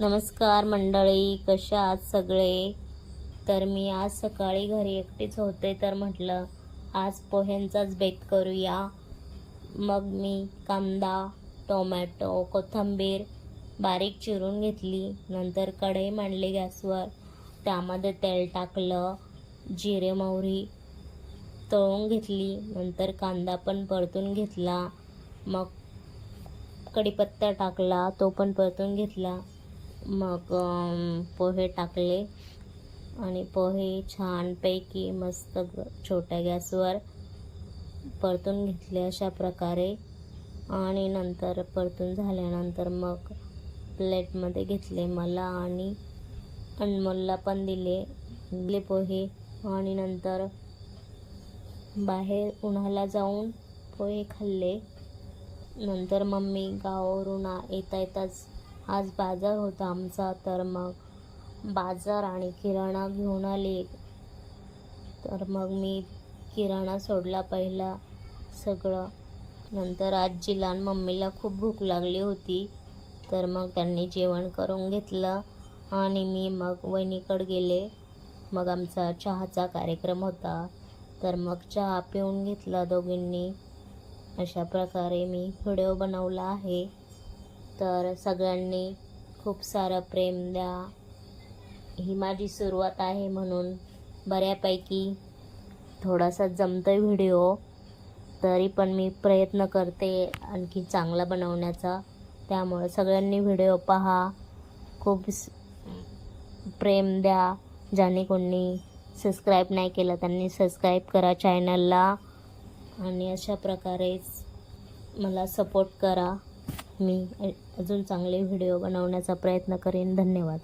नमस्कार मंडळी कशा आहात सगळे? तर मी आज सकाळी घरी एकटीच होते तर म्हटलं आज पोह्यांचाच बेत करूया. मग मी कांदा टोमॅटो कोथिंबीर बारीक चिरून घेतली. नंतर कढई मांडली गॅसवर. त्यामध्ये तेल टाकलं जिरे मोहरी तळून घेतली. नंतर कांदा पण परतून घेतला. मग कढीपत्ता टाकला तो पण परतून घेतला. मग पोहे टाकले आणि पोहे छानपैकी मस्त ग- छोट्या गॅसवर परतून घेतले अशा प्रकारे. आणि नंतर परतून झाल्यानंतर मग प्लेटमध्ये घेतले मला आणि अनमोलला पण दिले. दिले पोहे आणि नंतर बाहेर उन्हाला जाऊन पोहे खाल्ले. नंतर मम्मी गावावरून येता येताच आज बाजार होता आमचा तर मग बाजार आणि किराणा घेऊन आले. तर मग मी किराणा सोडला पहिला सगळं. नंतर आजीला लहान मम्मीला खूप भूक लागली होती. तर मग त्यांनी जेवण करून घेतलं आणि मी मग वहिनीकडे गेले. मग आमचा चहाचा कार्यक्रम होता. तर मग चहा पिऊन घेतला दोघींनी. अशा प्रकारे मी व्हिडिओ बनवला आहे. तर सगळ्यांनी खूप सारं प्रेम द्या. ही माझी सुरुवात आहे म्हणून बऱ्यापैकी थोडासा जमतो आहे व्हिडिओ तरी पण मी प्रयत्न करते आणखी चांगला बनवण्याचा. त्यामुळे सगळ्यांनी व्हिडिओ पहा. खूप स- प्रेम द्या. ज्याने कोणी सबस्क्राईब नाही केलं त्यांनी सबस्क्राईब करा चॅनलला आणि अशा प्रकारेच मला सपोर्ट करा. मी अजून चांगले व्हिडिओ बनवण्याचा प्रयत्न करेन. धन्यवाद.